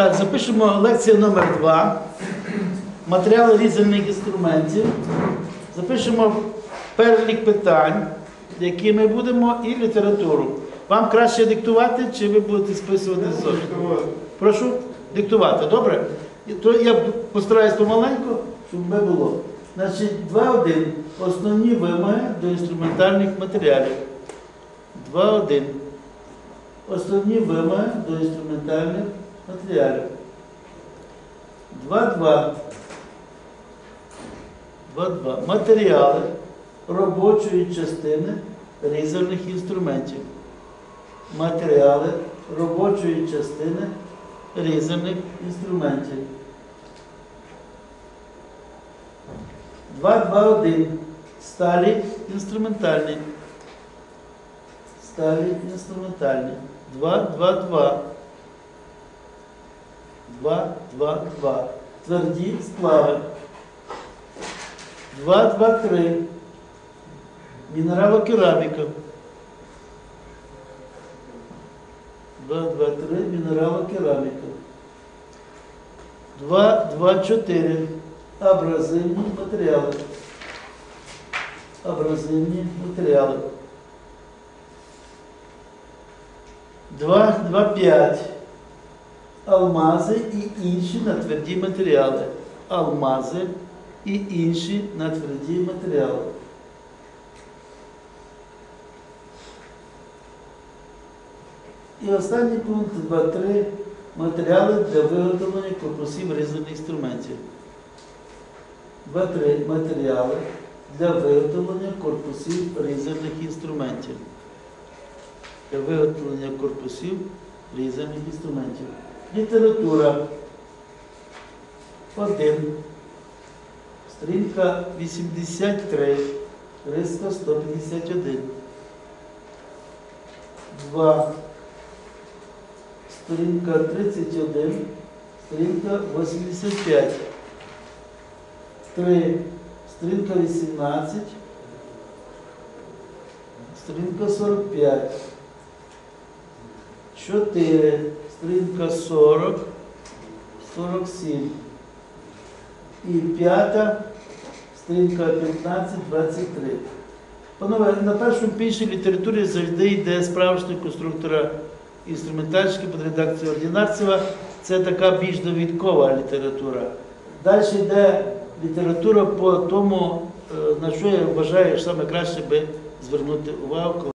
Так, запишемо лекція номер 2 Матеріали різальних інструментів. Запишемо перелік питань, які ми будемо, і літературу. Вам краще диктувати, чи ви будете списувати з зошиту? Прошу диктувати, добре? То я постараюсь помаленьку, щоб не було. Значить, 2.1. Основні вимоги до інструментальних матеріалів. 2.1. Основні вимоги до інструментальних матеріалів. 2.2. 2.2. Матеріали робочої частини різальних інструментів. Матеріали робочої частини різальних інструментів. 2.2.1. Сталі інструментальні. Сталі інструментальні. 2.2.2. 2.2.2. Тверді сплави. 2.2.3. Мінералокераміка. 2.2.3. Мінералокераміка. 2.2.4. Абразивні матеріали. Абразивні матеріали. 2.2.5. Алмази і інші натверді матеріали. Алмази і інші натверді матеріали. І останній пункт 2.3. Матеріали для виготовлення корпусів різних інструментів. 2.3. Матеріали для виготовлення корпусів різальних інструментів. Для виготовлення корпусів різальних інструментів. Література. 1. Сторінка 83. Риска 151. 2. Сторінка 31. Сторінка 85. 3. Сторінка 18. Сторінка 45. 4. Сторінка 40. 47. І п'ята, сторінка 15, 23. Панове, на першому пішій літературі завжди йде справжня конструктора інструментальщики під редакцією Ордінарцева. Це така більш довідкова література. Далі йде література по тому, е, на що я вважаю, що саме краще би звернути увагу.